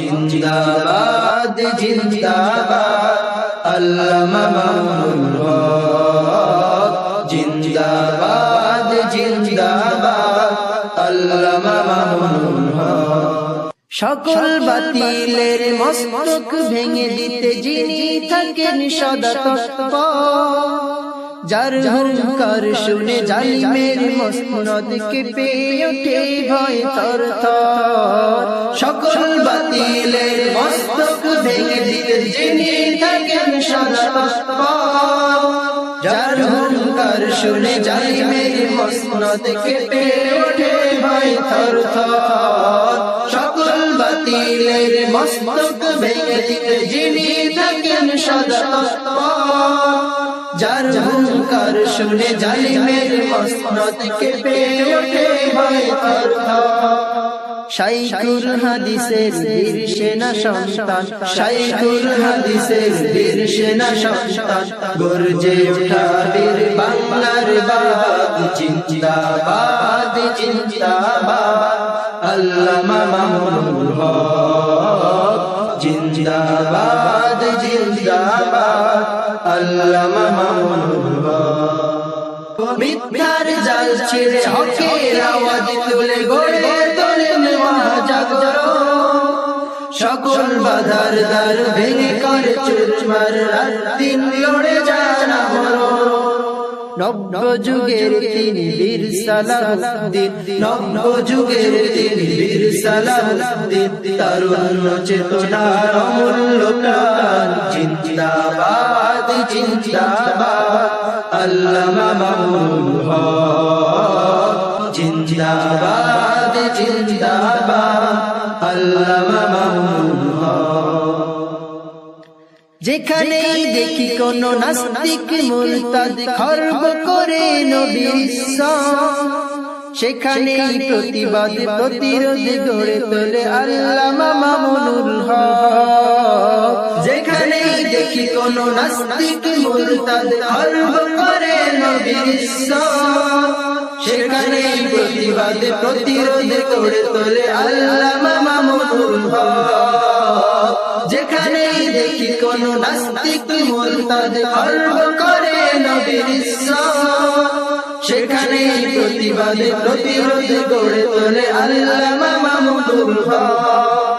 জিন্দাবাদ জিন্দাবাদ। আল্লামা জিন্দাবাদ জিন্দাবাদ। সকল বাতিলের মস্তক ভেঙে দিতে যিনি থাকেন সদা যার হুঙ্কার শুনে জালিমের মসনদ কেঁপে ওঠে ভয় সকল বাতিলের মস্তক ভেঙে দিতে যিনি থাকেন সদা যার হুঙ্কার শুনে জালিমের মসনদ কেঁপে ওঠে ভয় থর সকল বাতিলের মস্তক ভেঙে দিতে যিনি থাকেন সদা যার হুঙ্কার শুনে জালিমের মসনদ কেঁপে ওঠে ভয় থর থর শাইখুল হাদিসের বীর সেনা সন্তান, শাইখুল হাদিসের বীর সেনা সন্তান, গর্জে ওঠা বীর বাংলার বাদ জিন্দাবাদ জিন্দাবাদ। আল্লামা মামুনুল হক হক। মিথ্যার জাল ছিঁড়ে হকের আওয়াজ তুলে গড়ে মহাজাগরণ সকল বাধার ভেঙে করে চুরমার রাত দিন লড়ে যান নব্য যুগের বীর সালাহুদ্দিন নব্য যুগের বীর তরুণ চেতনার অমূল্য প্রাণ আল্লামা মামুনুল হক যেখানেই দেখি কোন নাস্তিক মুরতাদ খর্ব করে নবীর সেখানেই প্রতিবাদ, প্রতিরোধ গড়ে তোলে আল্লামা মামুনুল হক। যেখানেই দেখি কোন নাস্তিক মুরতাদ খর্ব করে নবীর সেখানেই প্রতিবাদ, প্রতিরোধ করে তোলে আল্লামা মামুনুল হক। যেখানেই দেখি কোন নাস্তিক মুরতাদ খর্ব করে নবীর সেখানেই প্রতিবাদ, প্রতিরোধ গড়ে তোলে আল্লামা মামুনুল হক।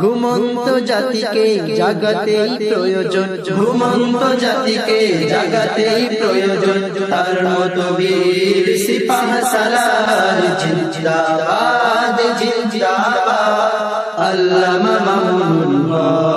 ঘুমন্ত জাতিকে জাগাতেই প্রয়োজন। ঘুমন্ত জাতিকে জাগাতেই প্রয়োজন। তার মতো বীর সিপাহ সালার জিন্দাবাদ জিন্দাবাদ। আল্লামা মামুনুল হক জিন্দাবাদ